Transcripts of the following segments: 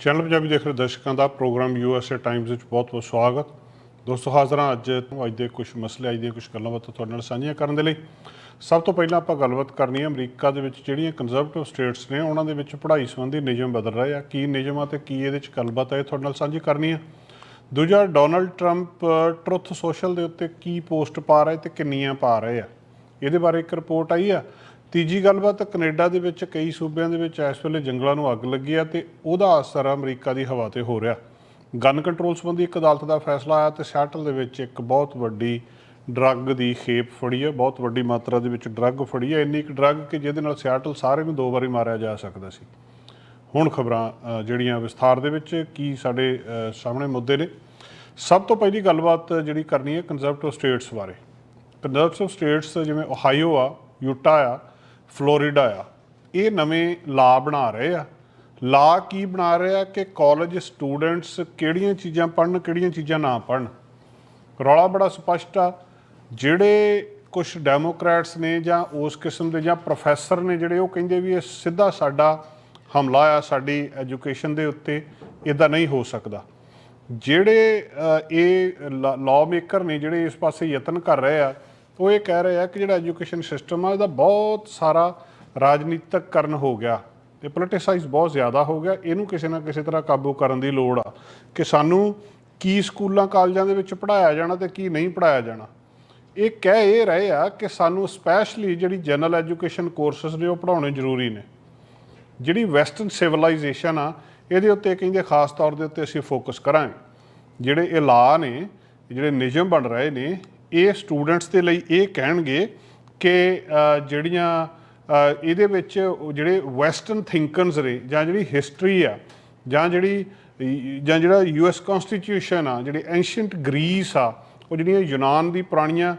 Channel Punjabi ਦੇਖ ਰਹੇ ਦਰਸ਼ਕਾਂ ਦਾ ਪ੍ਰੋਗਰਾਮ ਯੂਐਸਏ ਟਾਈਮਜ਼ ਵਿੱਚ ਬਹੁਤ-ਬਹੁਤ ਸਵਾਗਤ। ਦੋਸਤੋ ਹਾਜ਼ਰ ਹਾਂ ਅੱਜ ਅੱਜ ਦੇ ਕੁਝ ਮਸਲੇ, ਅੱਜ ਦੀਆਂ ਕੁਝ ਗੱਲਾਂ ਬਾਤਾਂ ਤੁਹਾਡੇ ਨਾਲ ਸਾਂਝੀਆਂ ਕਰਨ ਦੇ ਲਈ। ਸਭ ਤੋਂ ਪਹਿਲਾਂ ਆਪਾਂ ਗੱਲਬਾਤ ਕਰਨੀ ਹੈ ਅਮਰੀਕਾ ਦੇ ਵਿੱਚ ਜਿਹੜੀਆਂ ਕੰਜ਼ਰਵੇਟਿਵ ਸਟੇਟਸ ਨੇ, ਉਹਨਾਂ ਦੇ ਵਿੱਚ ਪੜ੍ਹਾਈ ਸੰਬੰਧੀ ਨਿਯਮ ਬਦਲ ਰਹੇ ਆ। ਕੀ ਨਿਯਮ ਆ ਤੇ ਕੀ ਇਹਦੇ ਵਿੱਚ ਗੱਲਬਾਤ ਹੈ ਇਹ ਤੁਹਾਡੇ ਨਾਲ ਸਾਂਝੀ ਕਰਨੀ ਹੈ। ਦੂਜਾ ਡੋਨਲਡ ਟਰੰਪ ਟਰੁੱਥ ਸੋਸ਼ਲ ਦੇ ਉੱਤੇ ਕੀ ਪੋਸਟ ਪਾ ਰਹੇ ਤੇ ਕਿੰਨੀਆਂ ਪਾ ਰਹੇ ਆ? ਇਹਦੇ ਬਾਰੇ ਇੱਕ ਰਿਪੋਰਟ ਆਈ ਆ। ਤੀਜੀ ਗੱਲਬਾਤ, ਕੈਨੇਡਾ ਦੇ ਵਿੱਚ ਕਈ ਸੂਬਿਆਂ ਦੇ ਵਿੱਚ ਇਸ ਵੇਲੇ ਜੰਗਲਾਂ ਨੂੰ ਅੱਗ ਲੱਗੀ ਆ ਤੇ ਉਹਦਾ ਅਸਰ ਅਮਰੀਕਾ ਦੀ ਹਵਾ ਤੇ ਹੋ ਰਿਹਾ। ਗਨ ਕੰਟਰੋਲ ਸੰਬੰਧੀ ਇੱਕ ਅਦਾਲਤ ਦਾ ਫੈਸਲਾ ਆਇਆ ਤੇ ਸਿਆਟਲ ਦੇ ਵਿੱਚ ਇੱਕ ਬਹੁਤ ਵੱਡੀ ਡਰੱਗ ਦੀ ਖੇਪ ਫੜੀ ਹੈ ਬਹੁਤ ਵੱਡੀ ਮਾਤਰਾ ਦੇ ਵਿੱਚ ਡਰੱਗ ਫੜੀ ਹੈ ਇੰਨੀ ਇੱਕ ਡਰੱਗ ਕਿ ਜਿਹਦੇ ਨਾਲ ਸਿਆਟਲ ਸਾਰੇ ਨੂੰ ਦੋ ਵਾਰੀ ਮਾਰਿਆ ਜਾ ਸਕਦਾ ਸੀ। ਹੁਣ ਖਬਰਾਂ ਜਿਹੜੀਆਂ ਵਿਸਥਾਰ ਦੇ ਵਿੱਚ ਕੀ ਸਾਡੇ ਸਾਹਮਣੇ ਮੁੱਦੇ ਨੇ। ਸਭ ਤੋਂ ਪਹਿਲੀ ਗੱਲਬਾਤ ਜਿਹੜੀ ਕਰਨੀ ਹੈ ਕੰਜ਼ਰਵੇਟਿਵ ਸਟੇਟਸ ਬਾਰੇ। ਕੰਜ਼ਰਵੇਟਿਵ ਸਟੇਟਸ ਜਿਵੇਂ ਓਹਾਈਓ ਆ ਯੂਟਾ ਆ ਫਲੋਰੀਡਾ ਆ। ਇਹ ਨਵੇਂ ਲਾ ਬਣਾ ਰਹੇ ਆ। ਲਾ ਕੀ ਬਣਾ ਰਹੇ ਆ ਕਿ ਕਾਲਜ ਸਟੂਡੈਂਟਸ ਕਿਹੜੀਆਂ ਚੀਜ਼ਾਂ ਪੜ੍ਹਨ, ਕਿਹੜੀਆਂ ਚੀਜ਼ਾਂ ਨਾ ਪੜ੍ਹਨ। ਰੌਲਾ ਬੜਾ ਸਪਸ਼ਟ ਆ। ਜਿਹੜੇ ਕੁਝ ਡੈਮੋਕ੍ਰੈਟਸ ਨੇ ਜਾਂ ਉਸ ਕਿਸਮ ਦੇ ਜਾਂ ਪ੍ਰੋਫੈਸਰ ਨੇ ਜਿਹੜੇ, ਉਹ ਕਹਿੰਦੇ ਵੀ ਇਹ ਸਿੱਧਾ ਸਾਡਾ ਹਮਲਾ ਆ, ਸਾਡੀ ਐਜੂਕੇਸ਼ਨ ਦੇ ਉੱਤੇ ਇਦਾਂ ਨਹੀਂ ਹੋ ਸਕਦਾ। ਜਿਹੜੇ ਇਹ ਲਾਅ ਮੇਕਰ ਨੇ ਜਿਹੜੇ ਇਸ ਪਾਸੇ ਯਤਨ ਕਰ ਰਹੇ ਆ ਉਹ ਇਹ ਕਹਿ ਰਹੇ ਆ ਕਿ ਜਿਹੜਾ ਐਜੂਕੇਸ਼ਨ ਸਿਸਟਮ ਆ, ਇਹਦਾ ਬਹੁਤ ਸਾਰਾ ਰਾਜਨੀਤਿਕ ਕਰਨ ਹੋ ਗਿਆ ਤੇ ਪੋਲਿਟਿਸਾਈਜ਼ ਬਹੁਤ ਜ਼ਿਆਦਾ ਹੋ ਗਿਆ। ਇਹਨੂੰ ਕਿਸੇ ਨਾ ਕਿਸੇ ਤਰ੍ਹਾਂ ਕਾਬੂ ਕਰਨ ਦੀ ਲੋੜ ਆ ਕਿ ਸਾਨੂੰ ਕੀ ਸਕੂਲਾਂ, ਕਾਲਜਾਂ ਦੇ ਵਿੱਚ ਪੜਾਇਆ ਜਾਣਾ ਤੇ ਕੀ ਨਹੀਂ ਪੜਾਇਆ ਜਾਣਾ। ਇਹ ਕਹਿ ਇਹ ਰਹੇ ਆ ਕਿ ਸਾਨੂੰ ਸਪੈਸ਼ਲੀ ਜਿਹੜੀ ਜਨਰਲ ਐਜੂਕੇਸ਼ਨ ਕੋਰਸਸ ਨੇ, ਉਹ ਪੜਾਉਣੇ ਜ਼ਰੂਰੀ ਨੇ। ਜਿਹੜੀ ਵੈਸਟਰਨ ਸਿਵਲਾਈਜੇਸ਼ਨ ਆ, ਇਹਦੇ ਉੱਤੇ ਕਹਿੰਦੇ ਖਾਸ ਤੌਰ ਦੇ ਉੱਤੇ ਅਸੀਂ ਫੋਕਸ ਕਰਾਂਗੇ। ਜਿਹੜੇ ਇਹ ਲਾ ਨੇ, ਜਿਹੜੇ ਨਿਯਮ ਬਣ ਰਹੇ ਨੇ ਇਹ ਸਟੂਡੈਂਟਸ ਦੇ ਲਈ ਇਹ ਕਹਿਣਗੇ ਕਿ ਜਿਹੜੀਆਂ ਇਹਦੇ ਵਿੱਚ ਜਿਹੜੇ ਵੈਸਟਰਨ ਥਿੰਕਰਸ ਨੇ, ਜਾਂ ਜਿਹੜੀ ਹਿਸਟਰੀ ਆ, ਜਾਂ ਜਿਹੜੀ, ਜਾਂ ਜਿਹੜਾ ਯੂਐਸ ਕਨਸਟੀਟਿਊਸ਼ਨ ਆ, ਜਿਹੜੀ ਐਂਸ਼ੀਅੰਟ ਗ੍ਰੀਸ ਆ, ਉਹ ਜਿਹੜੀਆਂ ਯੂਨਾਨ ਦੀ ਪੁਰਾਣੀਆਂ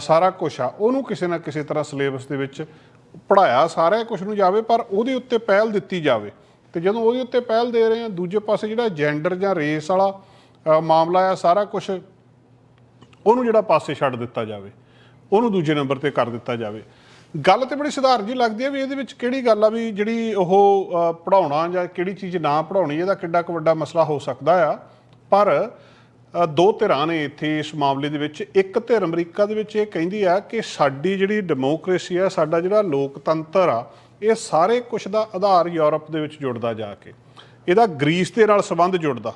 ਸਾਰਾ ਕੁਝ ਆ, ਉਹਨੂੰ ਕਿਸੇ ਨਾ ਕਿਸੇ ਤਰ੍ਹਾਂ ਸਿਲੇਬਸ ਦੇ ਵਿੱਚ ਪੜਾਇਆ ਸਾਰਾ ਕੁਝ ਨੂੰ ਜਾਵੇ, ਪਰ ਉਹਦੇ ਉੱਤੇ ਪਹਿਲ ਦਿੱਤੀ ਜਾਵੇ। ਤੇ ਜਦੋਂ ਉਹਦੇ ਉੱਤੇ ਪਹਿਲ ਦੇ ਰਹੇ ਆ, ਦੂਜੇ ਪਾਸੇ ਜਿਹੜਾ ਜੈਂਡਰ ਜਾਂ ਰੇਸ ਵਾਲਾ ਮਾਮਲਾ ਆ, ਸਾਰਾ ਕੁਝ ਉਹਨੂੰ ਜਿਹੜਾ ਪਾਸੇ ਛੱਡ ਦਿੱਤਾ ਜਾਵੇ ਉਹਨੂੰ ਦੂਜੇ ਨੰਬਰ ਤੇ ਕਰ ਦਿੱਤਾ ਜਾਵੇ। ਗੱਲ ਤੇ ਬੜੀ ਸਧਾਰਨ ਜੀ ਲੱਗਦੀ ਹੈ ਵੀ ਇਹਦੇ ਵਿੱਚ ਕਿਹੜੀ ਗੱਲ ਆ ਵੀ ਜਿਹੜੀ ਉਹ ਅ, ਪੜ੍ਹਾਉਣਾ ਜਾਂ ਕਿਹੜੀ ਚੀਜ਼ ਨਾ ਪੜਾਉਣੀ ਇਹਦਾ ਕਿੱਡਾ ਕੁ ਵੱਡਾ ਮਸਲਾ ਹੋ ਸਕਦਾ ਆ। ਪਰ ਦੋ ਧਿਰਾਂ ਨੇ ਇੱਥੇ ਇਸ ਮਾਮਲੇ ਦੇ ਵਿੱਚ ਇੱਕ ਧਿਰ ਅਮਰੀਕਾ ਦੇ ਵਿੱਚ ਇਹ ਕਹਿੰਦੀ ਆ ਕਿ ਸਾਡੀ ਜਿਹੜੀ ਡੈਮੋਕ੍ਰੇਸੀ ਆ ਸਾਡਾ ਜਿਹੜਾ ਲੋਕਤੰਤਰ ਆ ਇਹ ਸਾਰੇ ਕੁਝ ਦਾ ਆਧਾਰ ਯੂਰਪ ਦੇ ਵਿੱਚ ਜੁੜਦਾ ਜਾ ਕੇ। ਇਹਦਾ ਗ੍ਰੀਸ ਦੇ ਨਾਲ ਸੰਬੰਧ ਜੁੜਦਾ।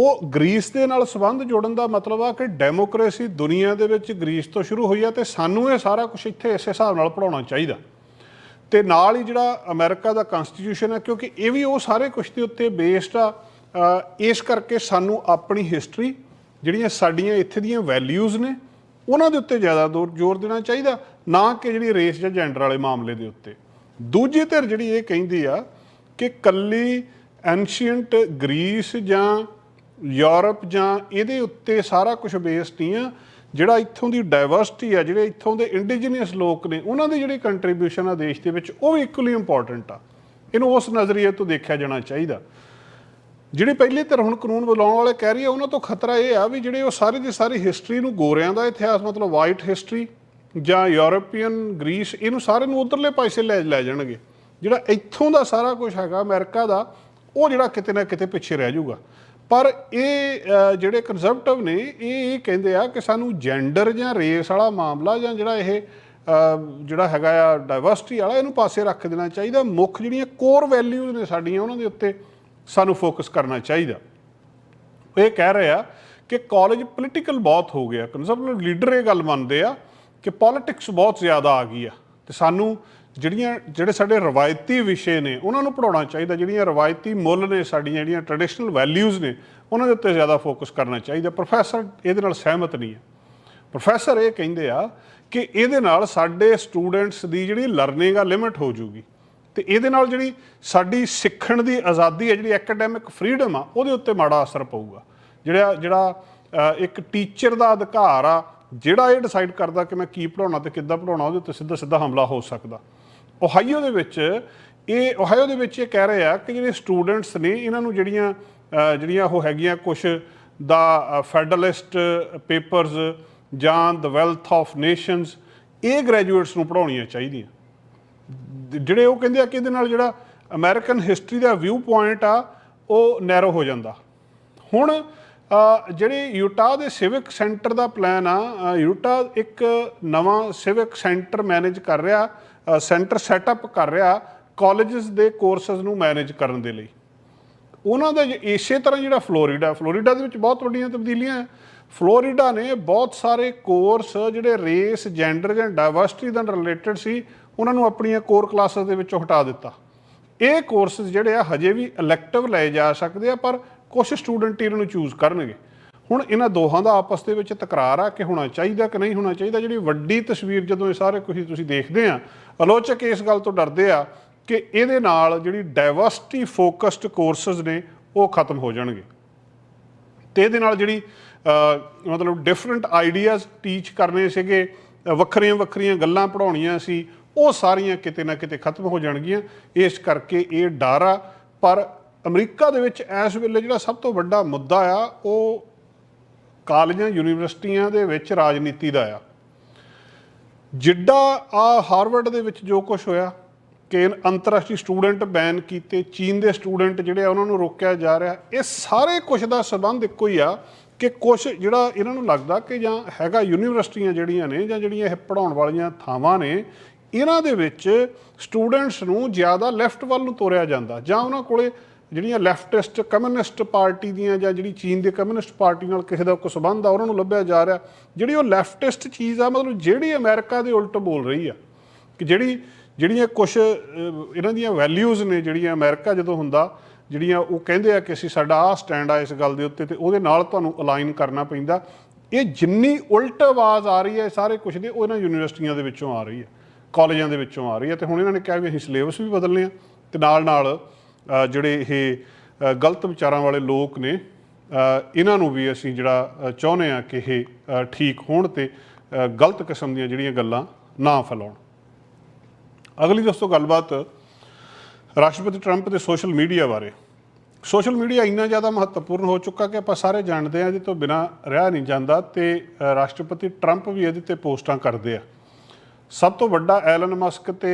ਉਹ ਗ੍ਰੀਸ ਦੇ ਨਾਲ ਸੰਬੰਧ ਜੋੜਨ ਦਾ ਮਤਲਬ ਆ ਕਿ ਡੈਮੋਕ੍ਰੇਸੀ ਦੁਨੀਆ ਦੇ ਵਿੱਚ ਗ੍ਰੀਸ ਤੋਂ ਸ਼ੁਰੂ ਹੋਈ ਆ ਤੇ ਸਾਨੂੰ ਇਹ ਸਾਰਾ ਕੁਝ ਇੱਥੇ ਇਸੇ ਹਿਸਾਬ ਨਾਲ ਪੜਾਉਣਾ ਚਾਹੀਦਾ। ਤੇ ਨਾਲ ਹੀ ਜਿਹੜਾ ਅਮਰੀਕਾ ਦਾ ਕਨਸਟੀਟਿਊਸ਼ਨ ਆ, ਕਿਉਂਕਿ ਇਹ ਵੀ ਉਹ ਸਾਰੇ ਕੁਝ ਦੇ ਉੱਤੇ ਬੇਸਡ ਆ ਇਸ ਕਰਕੇ ਸਾਨੂੰ ਆਪਣੀ ਹਿਸਟਰੀ ਜਿਹੜੀਆਂ ਸਾਡੀਆਂ ਇੱਥੇ ਦੀਆਂ ਵੈਲਿਊਜ਼ ਨੇ, ਉਹਨਾਂ ਦੇ ਉੱਤੇ ਜ਼ਿਆਦਾ ਦੌਰ- ਜ਼ੋਰ ਦੇਣਾ ਚਾਹੀਦਾ, ਨਾ ਕਿ ਜਿਹੜੀ ਰੇਸ ਜਾਂ ਜੈਂਡਰ ਵਾਲੇ ਮਾਮਲੇ ਦੇ ਉੱਤੇ। ਦੂਜੀ ਧਿਰ ਜਿਹੜੀ ਇਹ ਕਹਿੰਦੀ ਆ ਕਿ ਕੱਲੀ ਐਂਸ਼ੀਅੰਟ ਗ੍ਰੀਸ ਜਾਂ ਯੂਰਪ ਜਾਂ ਇਹਦੇ ਉੱਤੇ ਸਾਰਾ ਕੁਝ ਬੇਸਡ ਨਹੀਂ ਆ, ਜਿਹੜਾ ਇੱਥੋਂ ਦੀ ਡਾਈਵਰਸਿਟੀ ਆ, ਜਿਹੜੇ ਇੱਥੋਂ ਦੇ ਇੰਡੀਜੀਨੀਅਸ ਲੋਕ ਨੇ, ਉਹਨਾਂ ਦੀ ਜਿਹੜੀ ਕੰਟਰੀਬਿਊਸ਼ਨ ਆ ਦੇਸ਼ ਦੇ ਵਿੱਚ, ਉਹ ਵੀ ਇਕੁਅਲੀ ਇੰਪੋਰਟੈਂਟ ਆ। ਇਹਨੂੰ ਉਸ ਨਜ਼ਰੀਏ ਤੋਂ ਦੇਖਿਆ ਜਾਣਾ ਚਾਹੀਦਾ। ਜਿਹੜੀ ਪਹਿਲੀ ਧਿਰ ਹੁਣ ਕਾਨੂੰਨ ਬੁਲਾਉਣ ਵਾਲੇ ਕਹਿ ਰਹੀ ਆ, ਉਹਨਾਂ ਤੋਂ ਖਤਰਾ ਇਹ ਆ ਵੀ ਜਿਹੜੇ ਉਹ ਸਾਰੀ ਦੀ ਸਾਰੀ ਹਿਸਟਰੀ ਨੂੰ ਗੋਰਿਆਂ ਦਾ ਇਤਿਹਾਸ, ਮਤਲਬ ਵਾਈਟ ਹਿਸਟਰੀ ਜਾਂ ਯੂਰਪੀਅਨ ਗ੍ਰੀਸ ਇਹਨੂੰ ਸਾਰੇ ਨੂੰ ਉਧਰਲੇ ਪਾਸੇ ਲੈ ਲੈ ਜਾਣਗੇ। ਜਿਹੜਾ ਇੱਥੋਂ ਦਾ ਸਾਰਾ ਕੁਝ ਹੈਗਾ, ਅਮਰੀਕਾ ਦਾ, ਉਹ ਜਿਹੜਾ ਕਿਤੇ ਨਾ ਕਿਤੇ ਪਿੱਛੇ ਰਹਿ ਜਾਊਗਾ। ਪਰ ਇਹ ਜਿਹੜੇ ਕੰਜ਼ਰਵੇਟਿਵ ਨੇ, ਇਹ ਇਹ ਕਹਿੰਦੇ ਆ ਕਿ ਸਾਨੂੰ ਜੈਂਡਰ ਜਾਂ ਰੇਸ ਵਾਲਾ ਮਾਮਲਾ ਜਾਂ ਜਿਹੜਾ ਇਹ ਜਿਹੜਾ ਹੈਗਾ ਆ ਡਾਈਵਰਸਿਟੀ ਵਾਲਾ, ਇਹਨੂੰ ਪਾਸੇ ਰੱਖ ਦੇਣਾ ਚਾਹੀਦਾ। ਮੁੱਖ ਜਿਹੜੀਆਂ ਕੋਰ ਵੈਲਿਊਜ਼ ਨੇ ਸਾਡੀਆਂ, ਉਹਨਾਂ ਦੇ ਉੱਤੇ ਸਾਨੂੰ ਫੋਕਸ ਕਰਨਾ ਚਾਹੀਦਾ। ਇਹ ਕਹਿ ਰਹੇ ਆ ਕਿ ਕਾਲਜ ਪੋਲੀਟੀਕਲ ਬਹੁਤ ਹੋ ਗਿਆ। ਕੰਜ਼ਰਵੇਟਿਵ ਲੀਡਰ ਇਹ ਗੱਲ ਮੰਨਦੇ ਆ ਕਿ ਪੋਲਿਟਿਕਸ ਬਹੁਤ ਜ਼ਿਆਦਾ ਆ ਗਈ ਆ। ਤੇ ਸਾਨੂੰ ਜਿਹੜੀਆਂ, ਜਿਹੜੇ ਸਾਡੇ ਰਵਾਇਤੀ ਵਿਸ਼ੇ ਨੇ, ਉਹਨਾਂ ਨੂੰ ਪੜਾਉਣਾ ਚਾਹੀਦਾ, ਜਿਹੜੀਆਂ ਰਵਾਇਤੀ ਮੁੱਲ ਨੇ ਸਾਡੀਆਂ, ਜਿਹੜੀਆਂ ਟ੍ਰੈਡੀਸ਼ਨਲ ਵੈਲਿਊਜ਼ ਨੇ, ਉਹਨਾਂ ਦੇ ਉੱਤੇ ਜ਼ਿਆਦਾ ਫੋਕਸ ਕਰਨਾ ਚਾਹੀਦਾ। ਪ੍ਰੋਫੈਸਰ ਇਹਦੇ ਨਾਲ ਸਹਿਮਤ ਨਹੀਂ ਹੈ। ਪ੍ਰੋਫੈਸਰ ਇਹ ਕਹਿੰਦੇ ਆ ਕਿ ਇਹਦੇ ਨਾਲ ਸਾਡੇ ਸਟੂਡੈਂਟਸ ਦੀ ਜਿਹੜੀ ਲਰਨਿੰਗ ਆ ਲਿਮਿਟ ਹੋ ਜੂਗੀ। ਤੇ ਇਹਦੇ ਨਾਲ ਜਿਹੜੀ ਸਾਡੀ ਸਿੱਖਣ ਦੀ ਆਜ਼ਾਦੀ ਹੈ ਜਿਹੜੀ ਐਕੈਡੈਮਿਕ ਫਰੀडम ਆ, ਉਹਦੇ ਉੱਤੇ ਮਾੜਾ ਅਸਰ ਪਊਗਾ। ਜਿਹੜਾ ਜਿਹੜਾ ਇੱਕ ਟੀਚਰ ਦਾ ਅਧਿਕਾਰ ਆ, ਜਿਹੜਾ ਇਹ ਡਿਸਾਈਡ ਕਰਦਾ ਕਿ ਮੈਂ ਕੀ ਪੜਾਉਣਾ ਤੇ ਕਿੱਦਾਂ ਪੜਾਉਣਾ ਉਹਦੇ ਉੱਤੇ ਸਿੱਧਾ ਸਿੱਧਾ ਹਮਲਾ ਹੋ ਸਕਦਾ। ਓਹਾਈਓ ਦੇ ਵਿੱਚ ਇਹ ਓਹਾਈਓ ਦੇ ਵਿੱਚ ਇਹ ਕਹਿ ਰਹੇ ਆ ਕਿ ਜਿਹੜੇ ਸਟੂਡੈਂਟਸ ਨੇ, ਇਹਨਾਂ ਨੂੰ ਜਿਹੜੀਆਂ ਜਿਹੜੀਆਂ ਉਹ ਹੈਗੀਆਂ ਕੁਝ ਦਾ ਫੈਡਰਲਿਸਟ ਪੇਪਰਸ ਜਾਂ ਦ ਵੈਲਥ ਆਫ ਨੇਸ਼ਨਸ ਇਹ ਗ੍ਰੈਜੂਏਟਸ ਨੂੰ ਪੜਾਉਣੀਆਂ ਚਾਹੀਦੀਆਂ। ਜਿਹੜੇ ਉਹ ਕਹਿੰਦੇ ਆ ਕਿ ਇਹਦੇ ਨਾਲ ਜਿਹੜਾ ਅਮਰੀਕਨ ਹਿਸਟਰੀ ਦਾ ਵਿਊ ਪੁਆਇੰਟ ਆ, ਉਹ ਨੈਰੋ ਹੋ ਜਾਂਦਾ। ਹੁਣ ਜਿਹੜੇ ਯੂਟਾ ਦੇ ਸਿਵਿਕ ਸੈਂਟਰ ਦਾ ਪਲਾਨ ਆ ਯੂਟਾ ਇੱਕ ਨਵਾਂ ਸਿਵਿਕ ਸੈਂਟਰ ਮੈਨੇਜ ਕਰ ਰਿਹਾ। ਸੈਂਟਰ ਸੈਟਅਪ ਕਰ ਰਿਹਾ ਕਾਲਜਸ ਦੇ ਕੋਰਸਸ ਨੂੰ ਮੈਨੇਜ ਕਰਨ ਦੇ ਲਈ। ਉਹਨਾਂ ਦਾ ਇਸੇ ਤਰ੍ਹਾਂ ਜਿਹੜਾ ਫਲੋਰੀਡਾ ਫਲੋਰੀਡਾ ਦੇ ਵਿੱਚ ਬਹੁਤ ਵੱਡੀਆਂ ਤਬਦੀਲੀਆਂ ਫਲੋਰੀਡਾ ਨੇ ਬਹੁਤ ਸਾਰੇ ਕੋਰਸ ਜਿਹੜੇ ਰੇਸ ਜੈਂਡਰ ਜਾਂ ਡਾਈਵਰਸਿਟੀ ਨਾਲ ਰਿਲੇਟਡ ਸੀ, ਉਹਨਾਂ ਨੂੰ ਆਪਣੀਆਂ ਕੋਰ ਕਲਾਸਿਸ ਦੇ ਵਿੱਚੋਂ ਹਟਾ ਦਿੱਤਾ। ਇਹ ਕੋਰਸਸ ਜਿਹੜੇ ਆ, ਹਜੇ ਵੀ ਇਲੈਕਟਿਵ ਲਏ ਜਾ ਸਕਦੇ ਆ, ਪਰ ਕੁਝ ਸਟੂਡੈਂਟ ਇਹਨਾਂ ਨੂੰ ਚੂਜ਼ ਕਰਨਗੇ। ਹੁਣ ਇਹਨਾਂ ਦੋਹਾਂ ਦਾ ਆਪਸ ਦੇ ਵਿੱਚ ਤਕਰਾਰ ਆ ਕਿ ਹੋਣਾ ਚਾਹੀਦਾ ਕਿ ਨਹੀਂ ਹੋਣਾ ਚਾਹੀਦਾ। ਜਿਹੜੀ ਵੱਡੀ ਤਸਵੀਰ ਜਦੋਂ ਇਹ ਸਾਰੇ ਕੁਝ ਤੁਸੀਂ ਦੇਖਦੇ ਆ, ਆਲੋਚਕ ਇਸ ਗੱਲ ਤੋਂ ਡਰਦੇ ਆ ਕਿ ਇਹਦੇ ਨਾਲ ਜਿਹੜੀ ਡਾਈਵਰਸਿਟੀ ਫੋਕਸਡ ਕੋਰਸਸ ਨੇ, ਉਹ ਖਤਮ ਹੋ ਜਾਣਗੇ। ਤੇ ਇਹਦੇ ਨਾਲ ਜਿਹੜੀ ਮਤਲਬ ਡਿਫਰੈਂਟ ਆਈਡੀਆਜ਼ ਟੀਚ ਕਰਨੇ ਸੀਗੇ, ਵੱਖਰੀਆਂ ਵੱਖਰੀਆਂ ਗੱਲਾਂ ਪੜਾਉਣੀਆਂ ਸੀ, ਉਹ ਸਾਰੀਆਂ ਕਿਤੇ ਨਾ ਕਿਤੇ ਖਤਮ ਹੋ ਜਾਣਗੀਆਂ। ਇਸ ਕਰਕੇ ਇਹ ਡਰ ਆ। ਪਰ ਅਮਰੀਕਾ ਦੇ ਵਿੱਚ ਇਸ ਵੇਲੇ ਜਿਹੜਾ ਸਭ ਤੋਂ ਵੱਡਾ ਮੁੱਦਾ ਆ, ਉਹ ਕਾਲਜਾਂ ਯੂਨੀਵਰਸਿਟੀਆਂ ਦੇ ਵਿੱਚ ਰਾਜਨੀਤੀ ਦਾ ਆ। ਜਿੱਡਾ ਆ ਹਾਰਵਰਡ ਦੇ ਵਿੱਚ ਜੋ ਕੁਝ ਹੋਇਆ, ਕਿ ਅੰਤਰਰਾਸ਼ਟਰੀ ਸਟੂਡੈਂਟ ਬੈਨ ਕੀਤੇ, ਚੀਨ ਦੇ ਸਟੂਡੈਂਟ ਜਿਹੜੇ ਆ, ਉਹਨਾਂ ਨੂੰ ਰੋਕਿਆ ਜਾ ਰਿਹਾ। ਇਹ ਸਾਰੇ ਕੁਝ ਦਾ ਸਬੰਧ ਇੱਕੋ ਹੀ ਆ ਕਿ ਕੁਝ ਜਿਹੜਾ ਇਹਨਾਂ ਨੂੰ ਲੱਗਦਾ ਕਿ ਜਾਂ ਹੈਗਾ ਯੂਨੀਵਰਸਿਟੀਆਂ ਜਿਹੜੀਆਂ ਨੇ ਜਾਂ ਜਿਹੜੀਆਂ ਇਹ ਪੜਾਉਣ ਵਾਲੀਆਂ ਥਾਵਾਂ ਨੇ, ਇਹਨਾਂ ਦੇ ਵਿੱਚ ਸਟੂਡੈਂਟਸ ਨੂੰ ਜ਼ਿਆਦਾ ਲੈਫਟ ਵੱਲ ਨੂੰ ਤੋਰਿਆ ਜਾਂਦਾ। ਜਾਂ ਉਹਨਾਂ ਕੋਲੇ ਜਿਹੜੀਆਂ ਲੈਫਟਿਸਟ ਕਮਿਊਨਿਸਟ ਪਾਰਟੀ ਦੀਆਂ ਜਾਂ ਜਿਹੜੀ ਚੀਨ ਦੇ ਕਮਿਊਨਿਸਟ ਪਾਰਟੀ ਨਾਲ ਕਿਸੇ ਦਾ ਕੋਈ ਸੰਬੰਧ ਆ, ਉਹਨਾਂ ਨੂੰ ਲੱਭਿਆ ਜਾ ਰਿਹਾ। ਜਿਹੜੀ ਉਹ ਲੈਫਟਿਸਟ ਚੀਜ਼ ਆ, ਮਤਲਬ ਜਿਹੜੀ ਅਮਰੀਕਾ ਦੇ ਉਲਟ ਬੋਲ ਰਹੀ ਆ, ਕਿ ਜਿਹੜੀ, ਜਿਹੜੀਆਂ ਕੁਝ ਇਹਨਾਂ ਦੀਆਂ ਵੈਲਿਊਜ਼ ਨੇ ਜਿਹੜੀਆਂ ਅਮਰੀਕਾ ਜਦੋਂ ਹੁੰਦਾ, ਜਿਹੜੀਆਂ ਉਹ ਕਹਿੰਦੇ ਆ ਕਿ ਅਸੀਂ ਸਾਡਾ ਆਹ ਸਟੈਂਡ ਆ ਇਸ ਗੱਲ ਦੇ ਉੱਤੇ ਤੇ ਉਹਦੇ ਨਾਲ ਤੁਹਾਨੂੰ ਅਲਾਈਨ ਕਰਨਾ ਪੈਂਦਾ। ਇਹ ਜਿੰਨੀ ਉਲਟ ਆਵਾਜ਼ ਆ ਰਹੀ ਹੈ ਸਾਰੇ ਕੁਝ ਦੇ, ਉਹ ਇਹਨਾਂ ਯੂਨੀਵਰਸਿਟੀਆਂ ਦੇ ਵਿੱਚੋਂ ਆ ਰਹੀ ਹੈ ਕਾਲਜਾਂ ਦੇ ਵਿੱਚੋਂ ਆ ਰਹੀ ਹੈ ਤੇ ਹੁਣ ਇਹਨਾਂ ਨੇ ਕਿਹਾ ਵੀ ਅਸੀਂ ਸਿਲੇਬਸ ਵੀ ਬਦਲਨੇ ਆ ਤੇ ਨਾਲ ਨਾਲ ਜਿਹੜੇ ਇਹ ਗਲਤ ਵਿਚਾਰਾਂ ਵਾਲੇ ਲੋਕ ਨੇ ਇਹਨਾਂ ਨੂੰ ਵੀ ਅਸੀਂ ਜਿਹੜਾ ਚਾਹੁੰਦੇ ਆ ਕਿ ਇਹ ਠੀਕ ਹੋਣ ਤੇ ਗਲਤ ਕਿਸਮ ਦੀਆਂ ਜਿਹੜੀਆਂ ਗੱਲਾਂ ਨਾ ਫੈਲਾਉਣ। ਅਗਲੀ ਦੋਸਤੋ, ਗੱਲਬਾਤ ਰਾਸ਼ਟਰਪਤੀ ਟਰੰਪ ਦੇ ਸੋਸ਼ਲ ਮੀਡੀਆ ਬਾਰੇ। ਸੋਸ਼ਲ ਮੀਡੀਆ ਇੰਨਾ ਜ਼ਿਆਦਾ ਮਹੱਤਵਪੂਰਨ ਹੋ ਚੁੱਕਾ ਕਿ ਆਪਾਂ ਸਾਰੇ ਜਾਣਦੇ ਹਾਂ ਇਹਦੇ ਤੋਂ ਬਿਨਾ ਰਿਹਾ ਨਹੀਂ ਜਾਂਦਾ ਤੇ ਰਾਸ਼ਟਰਪਤੀ ਟਰੰਪ ਵੀ ਇਹਦੇ ਤੇ ਪੋਸਟਾਂ ਕਰਦੇ ਆ। ਸਭ ਤੋਂ ਵੱਡਾ ਐਲਨ ਮਸਕ ਤੇ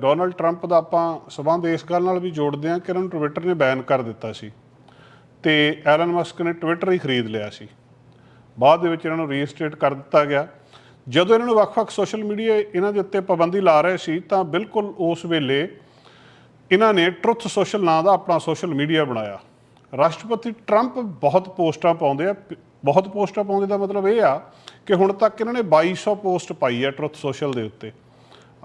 ਡੋਨਲਡ ਟਰੰਪ ਦਾ ਆਪਾਂ ਸਬੰਧ ਇਸ ਗੱਲ ਨਾਲ ਵੀ ਜੋੜਦੇ ਹਾਂ ਕਿ ਇਹਨਾਂ ਨੂੰ ਟਵਿੱਟਰ ਨੇ ਬੈਨ ਕਰ ਦਿੱਤਾ ਸੀ ਤੇ ਐਲਨ ਮਸਕ ਨੇ ਟਵਿੱਟਰ ਹੀ ਖਰੀਦ ਲਿਆ ਸੀ। ਬਾਅਦ ਦੇ ਵਿੱਚ ਇਹਨਾਂ ਨੂੰ ਰੀਸਟੇਟ ਕਰ ਦਿੱਤਾ ਗਿਆ। ਜਦੋਂ ਇਹਨਾਂ ਨੂੰ ਵੱਖ-ਵੱਖ ਸੋਸ਼ਲ ਮੀਡੀਆ ਇਹਨਾਂ ਦੇ ਉੱਤੇ ਪਾਬੰਦੀ ਲਾ ਰਹੇ ਸੀ, ਤਾਂ ਬਿਲਕੁਲ ਉਸ ਵੇਲੇ ਇਹਨਾਂ ਨੇ ਟਰੁੱਥ ਸੋਸ਼ਲ ਨਾਂ ਦਾ ਆਪਣਾ ਸੋਸ਼ਲ ਮੀਡੀਆ ਬਣਾਇਆ। ਰਾਸ਼ਟਰਪਤੀ ਟਰੰਪ ਬਹੁਤ ਪੋਸਟਾਂ ਪਾਉਂਦੇ ਆ ਬਹੁਤ ਪੋਸਟਾਂ ਪਾਉਂਦੇ ਦਾ ਮਤਲਬ ਇਹ ਆ ਕਿ ਹੁਣ ਤੱਕ ਇਹਨਾਂ ਨੇ 2200 ਪੋਸਟ ਪਾਈ ਆ ਟਰੁੱਥ ਸੋਸ਼ਲ ਦੇ ਉੱਤੇ।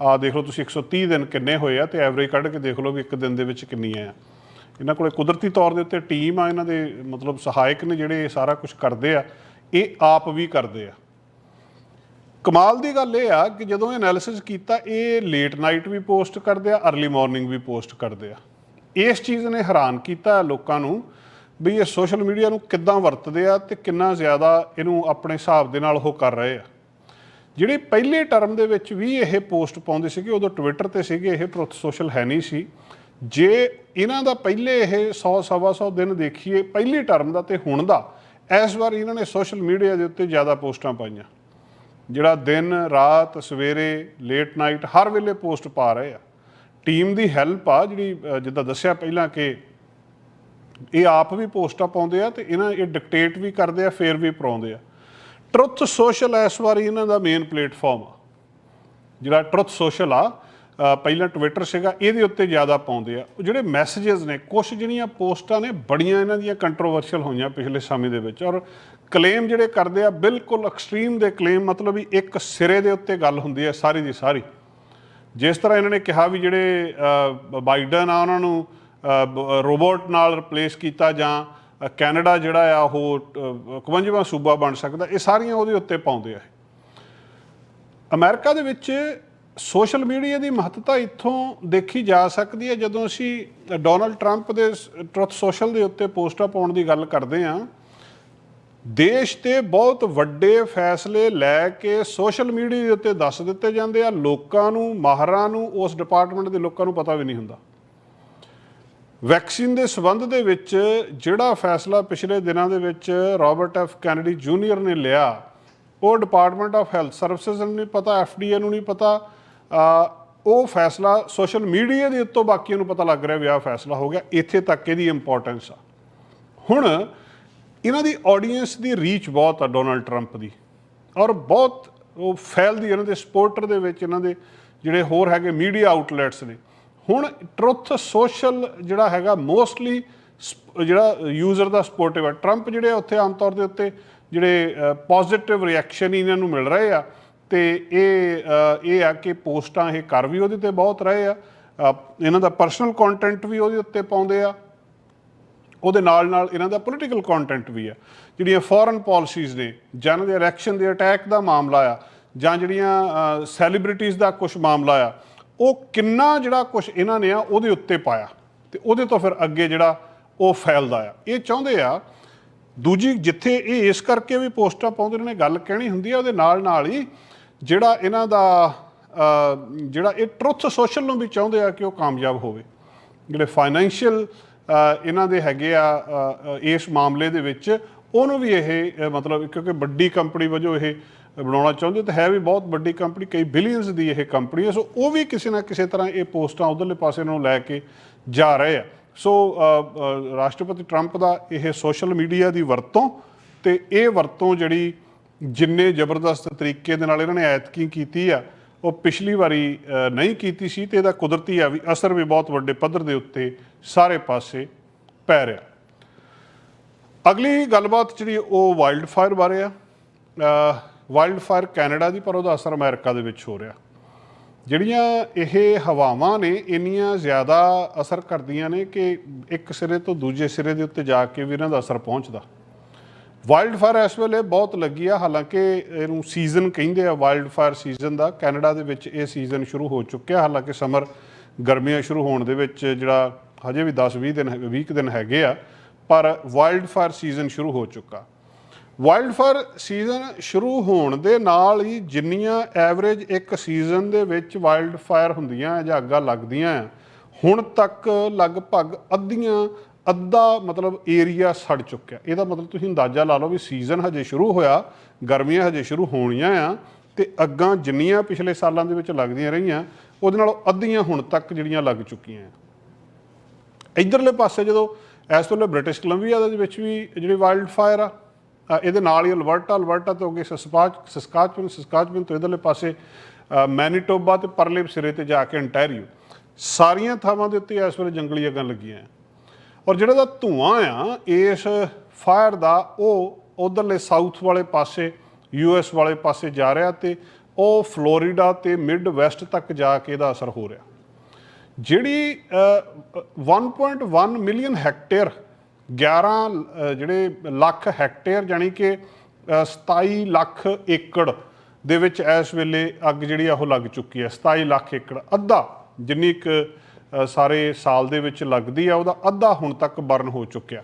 ਆ ਦੇਖ ਲਓ ਤੁਸੀਂ 130 ਦਿਨ ਕਿੰਨੇ ਹੋਏ ਆ ਤੇ ਐਵਰੇਜ ਕੱਢ ਕੇ ਦੇਖ ਲਓ ਵੀ ਇੱਕ ਦਿਨ ਦੇ ਵਿੱਚ ਕਿੰਨੀਆਂ ਆ। ਇਹਨਾਂ ਕੋਲੇ ਕੁਦਰਤੀ ਤੌਰ ਦੇ ਉੱਤੇ ਟੀਮ ਆ, ਇਹਨਾਂ ਦੇ ਮਤਲਬ ਸਹਾਇਕ ਨੇ ਜਿਹੜੇ ਇਹ ਸਾਰਾ ਕੁਝ ਕਰਦੇ ਆ, ਇਹ ਆਪ ਵੀ ਕਰਦੇ ਆ। ਕਮਾਲ ਦੀ ਗੱਲ ਇਹ ਆ ਕਿ ਜਦੋਂ ਇਹ ਐਨਾਲਿਸਿਸ ਕੀਤਾ, ਇਹ ਲੇਟ ਨਾਈਟ ਵੀ ਪੋਸਟ ਕਰਦੇ ਆ अर्ਲੀ ਮਾਰਨਿੰਗ ਵੀ ਪੋਸਟ ਕਰਦੇ ਆ। ਇਸ ਚੀਜ਼ ਨੇ ਹੈਰਾਨ ਕੀਤਾ ਲੋਕਾਂ ਨੂੰ ਵੀ ਇਹ ਸੋਸ਼ਲ ਮੀਡੀਆ ਨੂੰ ਕਿੱਦਾਂ ਵਰਤਦੇ ਆ ਤੇ ਕਿੰਨਾ ਜ਼ਿਆਦਾ ਇਹਨੂੰ ਆਪਣੇ ਹਿਸਾਬ ਦੇ ਨਾਲ ਉਹ ਕਰ ਰਹੇ ਆ। ਜਿਹੜੇ ਪਹਿਲੇ ਟਰਮ ਦੇ ਵਿੱਚ ਵੀ ਇਹ ਪੋਸਟ ਪਾਉਂਦੇ ਸੀਗੇ, ਉਦੋਂ ਟਵਿੱਟਰ ਤੇ ਸੀਗੇ, ਇਹ ਟਰੁੱਥ ਸੋਸ਼ਲ ਹੈ ਨਹੀਂ ਸੀ। ਜੇ ਇਹਨਾਂ ਦਾ ਪਹਿਲੇ ਇਹ 100 ਸਵਾ 100 ਦਿਨ ਦੇਖੀਏ, ਪਹਿਲੇ ਟਰਮ ਦਾ ਤੇ ਹੁਣ ਦਾ, ਇਸ ਵਾਰ ਇਹਨਾਂ ਨੇ ਸੋਸ਼ਲ ਮੀਡੀਆ ਦੇ ਉੱਤੇ ਜ਼ਿਆਦਾ ਪੋਸਟਾਂ ਪਾਈਆਂ। ਜਿਹੜਾ ਦਿਨ, ਰਾਤ, ਸਵੇਰੇ ਲੇਟ ਨਾਈਟ ਹਰ ਵੇਲੇ ਪੋਸਟ ਪਾ ਰਹੇ ਆ। ਟੀਮ ਦੀ ਹੈਲਪ ਆ ਜਿਹੜੀ ਜਿੱਦਾਂ ਦੱਸਿਆ ਪਹਿਲਾਂ ਕਿ ਇਹ ਆਪ ਵੀ ਪੋਸਟਾਂ ਪਾਉਂਦੇ ਆ ਤੇ ਇਹਨਾਂ ਇਹ ਡਿਕਟੇਟ ਵੀ ਕਰਦੇ ਆ, ਫੇਰ ਵੀ ਪਰਾਉਂਦੇ ਆ। ਟਰੁੱਥ ਸੋਸ਼ਲ ਇਸ ਵਾਰੀ ਇਹਨਾਂ ਦਾ ਮੇਨ ਪਲੇਟਫਾਰਮ ਆ। ਜਿਹੜਾ ਟਰੁੱਥ ਸੋਸ਼ਲ ਆ ਪਹਿਲਾਂ ਟਵਿੱਟਰ ਸੀਗਾ, ਇਹਦੇ ਉੱਤੇ ਜ਼ਿਆਦਾ ਪਾਉਂਦੇ ਆ। ਉਹ ਜਿਹੜੇ ਮੈਸੇजेस ਨੇ ਕੁਝ ਜਿਹੜੀਆਂ ਪੋਸਟਾਂ ਨੇ, ਬੜੀਆਂ ਇਹਨਾਂ ਦੀਆਂ ਕੰਟਰੋਵਰਸ਼ੀਅਲ ਹੋਈਆਂ ਪਿਛਲੇ ਸਮੇਂ ਦੇ ਵਿੱਚ। ਔਰ ਕਲੇਮ ਜਿਹੜੇ ਕਰਦੇ ਆ, ਬਿਲਕੁਲ ਐਕਸਟ੍ਰੀਮ ਦੇ ਕਲੇਮ ਮਤਲਬ ਵੀ ਇੱਕ ਸਿਰੇ ਦੇ ਉੱਤੇ ਗੱਲ ਹੁੰਦੀ ਹੈ ਸਾਰੀ ਦੀ ਸਾਰੀ। ਜਿਸ ਤਰ੍ਹਾਂ ਇਹਨਾਂ ਨੇ ਕਿਹਾ ਵੀ ਜਿਹੜੇ ਬਾਈਡਨ ਆ, ਉਹਨਾਂ ਨੂੰ ਰੋਬੋਟ ਨਾਲ ਰਿਪਲੇਸ ਕੀਤਾ ਜਾਂ ਕੈਨੇਡਾ ਜਿਹੜਾ ਆ ਉਹ ਅ, 51ਵਾਂ ਸੂਬਾ ਬਣ ਸਕਦਾ ਇਹ ਸਾਰੀਆਂ ਉਹਦੇ ਉੱਤੇ ਪਾਉਂਦੇ ਆ ਅਮਰੀਕਾ ਦੇ ਵਿੱਚ ਸੋਸ਼ਲ ਮੀਡੀਆ ਦੀ ਮਹੱਤਤਾ ਇੱਥੋਂ ਦੇਖੀ ਜਾ ਸਕਦੀ ਹੈ ਜਦੋਂ ਅਸੀਂ ਡੋਨਲਡ ਟਰੰਪ ਦੇ ਟਰੁੱਥ ਸੋਸ਼ਲ ਦੇ ਉੱਤੇ ਪੋਸਟਾਂ ਪਾਉਣ ਦੀ ਗੱਲ ਕਰਦੇ ਹਾਂ। ਦੇਸ਼ ਤੇ ਬਹੁਤ ਵੱਡੇ ਫੈਸਲੇ ਲੈ ਕੇ ਸੋਸ਼ਲ ਮੀਡੀਆ ਦੇ ਉੱਤੇ ਦੱਸ ਦਿੱਤੇ ਜਾਂਦੇ ਆ। ਲੋਕਾਂ ਨੂੰ ਮਾਹਰਾਂ ਨੂੰ ਉਸ ਡਿਪਾਰਟਮੈਂਟ ਦੇ ਲੋਕਾਂ ਨੂੰ ਪਤਾ ਵੀ ਨਹੀਂ ਹੁੰਦਾ। ਵੈਕਸੀਨ ਦੇ ਸਬੰਧ ਦੇ ਵਿੱਚ ਜਿਹੜਾ ਫੈਸਲਾ ਪਿਛਲੇ ਦਿਨਾਂ ਦੇ ਵਿੱਚ ਰਾਬਰਟ ਐਫ ਕੈਨੇਡੀ ਜੂਨੀਅਰ ਨੇ ਲਿਆ, ਉਹ ਡਿਪਾਰਟਮੈਂਟ ਆਫ ਹੈਲਥ ਸਰਵਿਸਿਜ਼ ਨੂੰ ਨਹੀਂ ਪਤਾ ਐਫਡੀਏ ਨੂੰ ਨਹੀਂ ਪਤਾ ਉਹ ਫੈਸਲਾ ਸੋਸ਼ਲ ਮੀਡੀਆ ਦੇ ਉੱਤੋਂ ਬਾਕੀਆਂ ਨੂੰ ਪਤਾ ਲੱਗ ਰਿਹਾ ਵੀ ਆਹ ਫੈਸਲਾ ਹੋ ਗਿਆ, ਇੱਥੇ ਤੱਕ ਇਹਦੀ ਇੰਪੋਰਟੈਂਸ ਆ। ਹੁਣ ਇਹਨਾਂ ਦੀ ਆਡੀਅנס ਦੀ ਰੀਚ ਬਹੁਤ ਆ ਡੋਨਲਡ ਟਰੰਪ ਦੀ, ਔਰ ਬਹੁਤ ਉਹ ਫੈਲਦੀ ਇਹਨਾਂ ਦੇ ਸਪੋਰਟਰ ਦੇ ਵਿੱਚ, ਇਹਨਾਂ ਦੇ ਜਿਹੜੇ ਹੋਰ ਹੈਗੇ ਮੀਡੀਆ ਆਊਟਲੈਟਸ ਨੇ। ਹੁਣ ਟਰੁੱਥ ਸੋਸ਼ਲ ਜਿਹੜਾ ਹੈਗਾ ਮੋਸਟਲੀ ਜਿਹੜਾ ਯੂਜ਼ਰ ਦਾ ਸਪੋਰਟਿਵ ਹੈ ਟਰੰਪ ਜਿਹੜੇ ਆ ਉੱਥੇ ਆਮ ਤੌਰ ਦੇ ਉੱਤੇ ਜਿਹੜੇ ਪੋਜ਼ਿਟਿਵ ਰਿਐਕਸ਼ਨ ਇਹਨਾਂ ਨੂੰ ਮਿਲ ਰਹੇ ਆ। ਤੇ ਇਹ ਇਹ ਆ ਕਿ ਪੋਸਟਾਂ ਇਹ ਕਰ ਵੀ ਉਹਦੇ ਤੇ ਬਹੁਤ ਰਹੇ ਆ। ਇਹਨਾਂ ਦਾ ਪਰਸਨਲ ਕੰਟੈਂਟ ਵੀ ਉਹਦੇ ਉੱਤੇ ਪਾਉਂਦੇ ਆ। ਉਹਦੇ ਨਾਲ ਨਾਲ ਇਹਨਾਂ ਦਾ ਪੋਲੀਟੀਕਲ ਕੰਟੈਂਟ ਵੀ ਆ। ਜਿਹੜੀਆਂ ਫੋਰਨ ਪਾਲਿਸੀਜ਼ ਨੇ, ਜਾਂ ਇਹਨਾਂ ਦੇ ਇਲੈਕਸ਼ਨ ਦੇ ਅਟੈਕ ਦਾ ਮਾਮਲਾ ਆ, ਜਾਂ ਜਿਹੜੀਆਂ ਸੈਲੀਬ੍ਰਿਟੀਜ਼ ਦਾ ਕੁਝ ਮਾਮਲਾ ਆ ਉਹ ਕਿੰਨਾ ਜਿਹੜਾ ਕੁਝ ਇਹਨਾਂ ਨੇ ਆ ਉਹਦੇ ਉੱਤੇ ਪਾਇਆ ਤੇ ਉਹਦੇ ਤੋਂ ਫਿਰ ਅੱਗੇ ਜਿਹੜਾ ਉਹ ਫੈਲਦਾ ਆ। ਇਹ ਚਾਹੁੰਦੇ ਆ, ਦੂਜੀ ਜਿੱਥੇ ਇਹ ਇਸ ਕਰਕੇ ਵੀ ਪੋਸਟਾਂ ਪਾਉਂਦੇ ਨੇ, ਗੱਲ ਕਹਿਣੀ ਹੁੰਦੀ ਆ ਉਹਦੇ ਨਾਲ ਨਾਲ ਹੀ ਜਿਹੜਾ ਇਹਨਾਂ ਦਾ ਜਿਹੜਾ ਇਹ ਟਰੁੱਥ ਸੋਸ਼ਲ ਨੂੰ ਵੀ ਚਾਹੁੰਦੇ ਆ ਕਿ ਉਹ ਕਾਮਯਾਬ ਹੋਵੇ। ਜਿਹੜੇ ਫਾਈਨੈਂਸ਼ੀਅਲ ਇਹਨਾਂ ਦੇ ਹੈਗੇ ਆ ਇਸ ਮਾਮਲੇ ਦੇ ਵਿੱਚ ਉਹਨੂੰ ਵੀ ਇਹ ਮਤਲਬ ਕਿਉਂਕਿ ਵੱਡੀ ਕੰਪਨੀ ਵਜੋਂ ਇਹ ਬਣਾਉਣਾ ਚਾਹੁੰਦੇ ਤਾਂ ਹੈ ਵੀ ਬਹੁਤ ਵੱਡੀ ਕੰਪਨੀ, ਕਈ ਬਿਲੀਅਨਸ ਦੀ ਇਹ ਕੰਪਨੀ ਹੈ। ਸੋ ਉਹ ਵੀ ਕਿਸੇ ਨਾ ਕਿਸੇ ਤਰ੍ਹਾਂ ਇਹ ਪੋਸਟਾਂ ਉਧਰਲੇ ਪਾਸੇ ਨੂੰ ਲੈ ਕੇ ਜਾ ਰਹੇ ਆ। ਸੋ ਰਾਸ਼ਟਰਪਤੀ ਟਰੰਪ ਦਾ ਇਹ ਸੋਸ਼ਲ ਮੀਡੀਆ ਦੀ ਵਰਤੋਂ ਤੇ ਇਹ ਵਰਤੋਂ ਜਿਹੜੀ ਜਿੰਨੇ ਜ਼ਬਰਦਸਤ ਤਰੀਕੇ ਦੇ ਨਾਲ ਇਹਨਾਂ ਨੇ ਐਤਕੀ ਕੀਤੀ ਆ, ਉਹ ਪਿਛਲੀ ਵਾਰੀ ਨਹੀਂ ਕੀਤੀ ਸੀ ਤੇ ਇਹਦਾ ਕੁਦਰਤੀ ਆ ਵੀ ਅਸਰ ਵੀ ਬਹੁਤ ਵੱਡੇ ਪੱਧਰ ਦੇ ਉੱਤੇ ਸਾਰੇ ਪਾਸੇ ਪੈ ਰਿਹਾ। ਅਗਲੀ ਗੱਲਬਾਤ ਜਿਹੜੀ ਉਹ ਵਾਈਲਡ ਫਾਇਰ ਬਾਰੇ ਆ। ਵਾਈਲਡ ਫਾਇਰ ਕੈਨੇਡਾ ਦੀ, ਪਰ ਉਹਦਾ ਅਸਰ ਅਮਰੀਕਾ ਦੇ ਵਿੱਚ ਹੋ ਰਿਹਾ। ਜਿਹੜੀਆਂ ਇਹ ਹਵਾਵਾਂ ਨੇ, ਇੰਨੀਆਂ ਜ਼ਿਆਦਾ ਅਸਰ ਕਰਦੀਆਂ ਨੇ ਕਿ ਇੱਕ ਸਿਰੇ ਤੋਂ ਦੂਜੇ ਸਿਰੇ ਦੇ ਉੱਤੇ ਜਾ ਕੇ ਵੀ ਇਹਨਾਂ ਦਾ ਅਸਰ ਪਹੁੰਚਦਾ। ਵਾਈਲਡ ਫਾਇਰ ਇਸ ਵੇਲੇ ਬਹੁਤ ਲੱਗੀ ਆ, ਹਾਲਾਂਕਿ ਇਹਨੂੰ ਸੀਜ਼ਨ ਕਹਿੰਦੇ ਆ ਵਾਈਲਡ ਫਾਇਰ ਸੀਜ਼ਨ ਦਾ। ਕੈਨੇਡਾ ਦੇ ਵਿੱਚ ਇਹ ਸੀਜ਼ਨ ਸ਼ੁਰੂ ਹੋ ਚੁੱਕਿਆ, ਹਾਲਾਂਕਿ ਸਮਰ ਗਰਮੀਆਂ ਸ਼ੁਰੂ ਹੋਣ ਦੇ ਵਿੱਚ ਜਿਹੜਾ ਹਜੇ ਵੀ 10-20 ਦਿਨ 20 ਕੁ ਦਿਨ ਹੈਗੇ ਆ, ਪਰ ਵਾਈਲਡ ਫਾਇਰ ਸੀਜ਼ਨ ਸ਼ੁਰੂ ਹੋ ਚੁੱਕਾ। ਵਾਈਲਡ ਫਾਇਰ ਸੀਜ਼ਨ ਸ਼ੁਰੂ ਹੋਣ ਦੇ ਨਾਲ ਹੀ ਜਿੰਨੀਆਂ ਐਵਰੇਜ ਇੱਕ ਸੀਜ਼ਨ ਦੇ ਵਿੱਚ ਵਾਈਲਡ ਫਾਇਰ ਹੁੰਦੀਆਂ ਜਾਂ ਅੱਗਾਂ ਲੱਗਦੀਆਂ ਆ, ਹੁਣ ਤੱਕ ਲਗਭਗ ਅੱਧੀਆਂ, ਅੱਧਾ ਮਤਲਬ ਏਰੀਆ ਸੜ ਚੁੱਕਿਆ। ਇਹਦਾ ਮਤਲਬ ਤੁਸੀਂ ਅੰਦਾਜ਼ਾ ਲਾ ਲਓ ਵੀ ਸੀਜ਼ਨ ਹਜੇ ਸ਼ੁਰੂ ਹੋਇਆ, ਗਰਮੀਆਂ ਹਜੇ ਸ਼ੁਰੂ ਹੋਣੀਆਂ ਆ ਤੇ ਅੱਗਾਂ ਜਿੰਨੀਆਂ ਪਿਛਲੇ ਸਾਲਾਂ ਦੇ ਵਿੱਚ ਲੱਗਦੀਆਂ ਰਹੀਆਂ, ਉਹਦੇ ਨਾਲੋਂ ਅੱਧੀਆਂ ਹੁਣ ਤੱਕ ਜਿਹੜੀਆਂ ਲੱਗ ਚੁੱਕੀਆਂ ਆ। ਇਧਰਲੇ ਪਾਸੇ ਜਦੋਂ, ਇਸ ਵੇਲੇ ਬ੍ਰਿਟਿਸ਼ ਕੋਲੰਬੀਆ ਦੇ ਵਿੱਚ ਵੀ ਜਿਹੜੀ ਵਾਈਲਡ ਫਾਇਰ ਆ ਇਹਦੇ ਨਾਲ ਹੀ ਅਲਬਰਟਾ ਅਲਬਰਟਾ ਤੋਂ ਅੱਗੇ ਸਸਪਾਚ ਸਸਕਾਚਵਨ ਸਸਕਾਚਵਨ ਤੋਂ ਇਧਰਲੇ ਪਾਸੇ ਮੈਨੀਟੋਬਾ ਤੇ ਪਰਲੇ ਸਿਰੇ ਤੇ ਜਾ ਕੇ ਅੰਟੈਰੀਓ। ਸਾਰੀਆਂ ਥਾਵਾਂ ਦੇ ਉੱਤੇ ਇਸ ਵੇਲੇ ਜੰਗਲੀ ਅੱਗਾਂ ਲੱਗੀਆਂ ਆ ਔਰ ਜਿਹੜਾ ਦਾ ਧੂਆਂ ਆ ਇਸ ਫਾਇਰ ਦਾ ਉਹ ਉਧਰਲੇ ਸਾਊਥ ਵਾਲੇ ਪਾਸੇ ਯੂਐਸ ਵਾਲੇ ਪਾਸੇ ਜਾ ਰਿਹਾ ਤੇ ਉਹ ਫਲੋਰੀਡਾ ਤੇ ਮਿਡ ਵੈਸਟ ਤੱਕ ਜਾ ਕੇ ਇਹਦਾ ਅਸਰ ਹੋ ਰਿਹਾ। ਜਿਹੜੀ ਅ, 1.1 ਮਿਲੀਅਨ ਹੈਕਟੇਅਰ 11 ਜਿਹੜੇ ਲੱਖ ਹੈਕਟੇਅਰ ਜਾਨੀ ਕਿ ਅ, 27 ਲੱਖ ਏਕੜ ਦੇ ਵਿੱਚ ਇਸ ਵੇਲੇ ਅੱਗ ਜਿਹੜੀ ਆ ਉਹ ਲੱਗ ਚੁੱਕੀ ਹੈ। 27 ਲੱਖ ਏਕੜ ਅੱਧਾ ਜਿੰਨੀ ਕੁ ਸਾਰੇ ਸਾਲ ਦੇ ਵਿੱਚ ਲੱਗਦੀ ਆ ਉਹਦਾ ਅੱਧਾ ਹੁਣ ਤੱਕ ਬਰਨ ਹੋ ਚੁੱਕਿਆ।